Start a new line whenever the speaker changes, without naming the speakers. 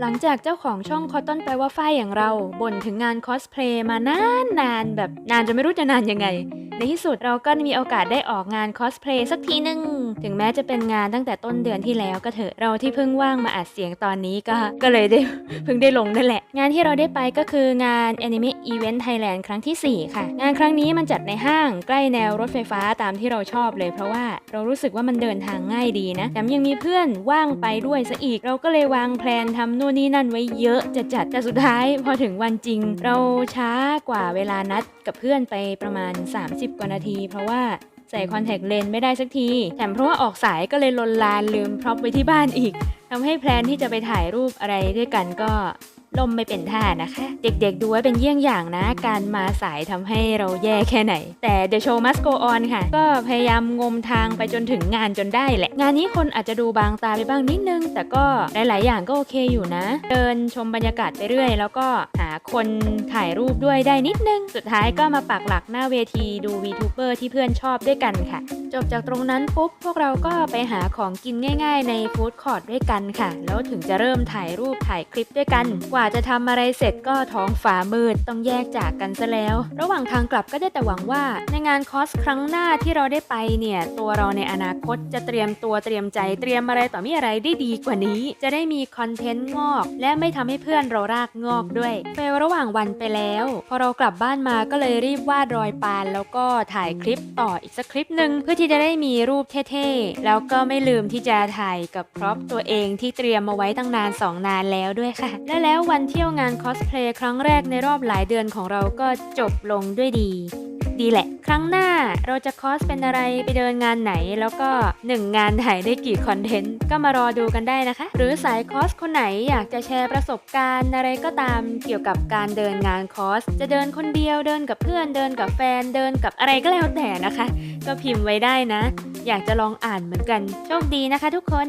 หลังจากเจ้าของช่องคอตตอนแปลว่าฝ้ายอย่างเราบ่นถึงงานคอสเพลย์มานานนานแบบนานจนไม่รู้จะนานยังไง ในที่สุดเราก็มีโอกาสได้ออกงานคอสเพลย์สักทีหนึ่งถึงแม้จะเป็นงานตั้งแต่ต้นเดือนที่แล้วก็เถอะเราที่เพิ่งว่างมาอัดเสียงตอนนี้ก็ก็เลยได้เพิ่งได้ลงนั่นแหละ งานที่เราได้ไปก็คืองาน Anime Event Thailand ครั้งที่ 4 ค่ะ งานครั้งนี้มันจัดในห้างใกล้แนวรถไฟฟ้าตามที่เราชอบเลย เพราะว่าเรารู้สึกว่ามันเดินทางง่ายดีนะแถมยังมีเพื่อนว่างไปด้วยซะอีกเราก็เลยวางแผนทำนู่นนี่นั่นไว้เยอะจะจัดแต่สุดท้ายพอถึงวันจริง เราช้ากว่าเวลานัดกับเพื่อนไปประมาณ 30 กว่านาที เพราะว่าใส่คอนแทคเลนส์ไม่ได้สักที แถมเพราะว่าออกสายก็เลยลนลานลืมพร็อพไว้ที่บ้านอีกทำให้แพลนที่จะไปถ่ายรูปอะไรด้วยกันก็ ล่มไม่เป็นท่านะคะ เด็กๆดูไว้เป็นเยี่ยงอย่างนะ การมาสายทำให้เราแย่แค่ไหน แต่ The Show Must Go On ค่ะ ก็พยายามงมทางไปจนถึงงานจนได้แหละ งานนี้คนอาจจะดูบางตาไปบ้างนิดนึง แต่ก็หลายๆ อย่างก็โอเคอยู่นะ เดินชมบรรยากาศไปเรื่อย แล้วก็หาคนถ่ายรูปด้วยได้นิดนึง สุดท้ายก็มาปักหลักหน้าเวทีดู VTuber ที่เพื่อนชอบด้วยกันค่ะจบจากตรงนั้นปุ๊บพวกเราก็ไปหาของกินง่ายๆ ในฟู้ดคอร์ทด้วยกันค่ะ แล้วถึงจะเริ่มถ่ายรูปถ่ายคลิปด้วยกัน กว่าจะทำอะไรเสร็จก็ท้องฟ้ามืดต้องแยกจากกันซะแล้ว ระหว่างทางกลับก็ได้แต่หวังว่า ในงานคอสครั้งหน้าที่เราได้ไปเนี่ย ตัวเราในอนาคตจะเตรียมตัวเตรียมใจเตรียมอะไรต่อมีอะไรได้ดีกว่านี้ จะได้มีคอนเทนต์งอก และไม่ทำให้เพื่อนเรารากงอกด้วยเฟลระหว่างวันไปแล้ว พอเรากลับบ้านมาก็เลยรีบวาดรอยปาน แล้วก็ถ่ายคลิปต่ออีกสักคลิปหนึ่งเพื่อที่จะได้มีรูปเท่ๆ แล้วก็ไม่ลืมที่จะถ่ายกับพร็อพตัวเองที่เตรียมมาไว้ตั้งนานสองนานแล้วด้วยค่ะ และแล้ววันเที่ยวงานคอสเพลย์ครั้งแรกในรอบหลายเดือนของเราก็จบลงด้วยดี ดีแหละ ครั้งหน้าเราจะคอสเป็นอะไรไปเดินงานไหน แล้วก็ 1 งานถ่ายได้กี่คอนเทนต์ก็มารอดูกันได้นะคะ หรือสายคอสคนไหนอยากจะแชร์ประสบการณ์อะไรก็ตามเกี่ยวกับการเดินงานคอส จะเดินคนเดียวเดินกับเพื่อนเดินกับแฟนเดินกับอะไรก็แล้วแต่นะคะ ก็พิมพ์ไว้ได้นะ อยากจะลองอ่านเหมือนกัน โชคดีนะคะทุกคน